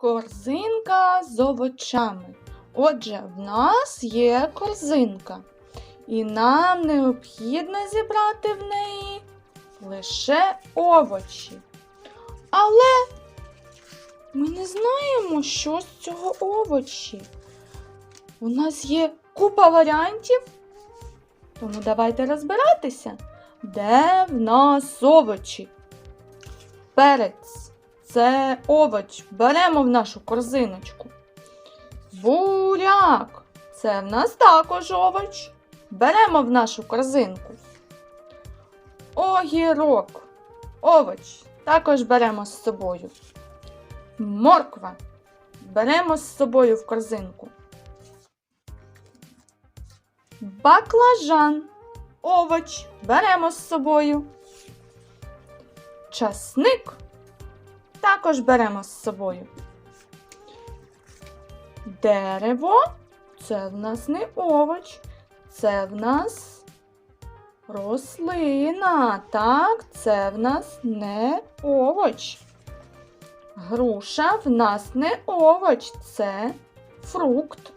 Корзинка з овочами. Отже, в нас є корзинка, і нам необхідно зібрати в неї лише овочі. Але ми не знаємо, що з цього овочі. У нас є купа варіантів. Тому давайте розбиратися, де в нас овочі. Перець це овоч. Беремо в нашу корзиночку. Буряк це в нас також овоч. Беремо в нашу корзинку. Огірок. Овоч. Також беремо з собою. Морква. Беремо з собою в корзинку. Баклажан. Овоч. Беремо з собою. Часник. Також беремо з собою. Дерево це в нас не овоч, це в нас рослина. Так, це в нас не овоч. Груша в нас не овоч, це фрукт.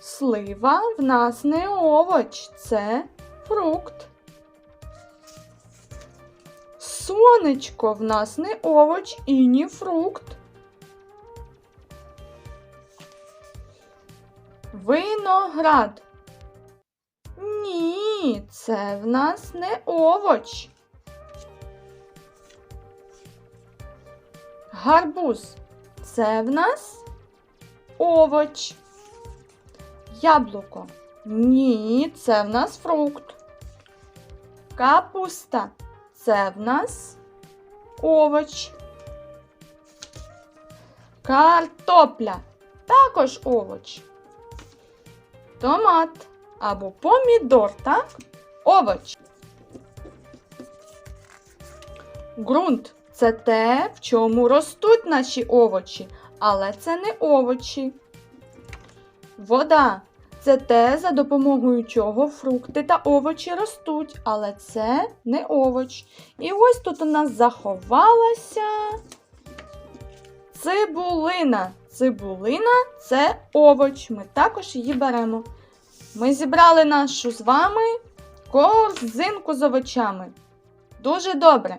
Слива в нас не овоч, це фрукт. Сонечко в нас не овоч і не фрукт. Виноград. Ні, це в нас не овоч. Гарбуз. Це в нас овоч. Яблуко. Ні, це в нас фрукт. Капуста. Це в нас овоч. Картопля. Також овоч. Томат або помідор, так? Овоч. Ґрунт це те, в чому ростуть наші овочі, але це не овочі. Вода це те, за допомогою чого фрукти та овочі ростуть, але це не овоч. І ось тут у нас заховалася цибулина. Цибулина це овоч. Ми також її беремо. Ми зібрали нашу з вами корзинку з овочами. Дуже добре.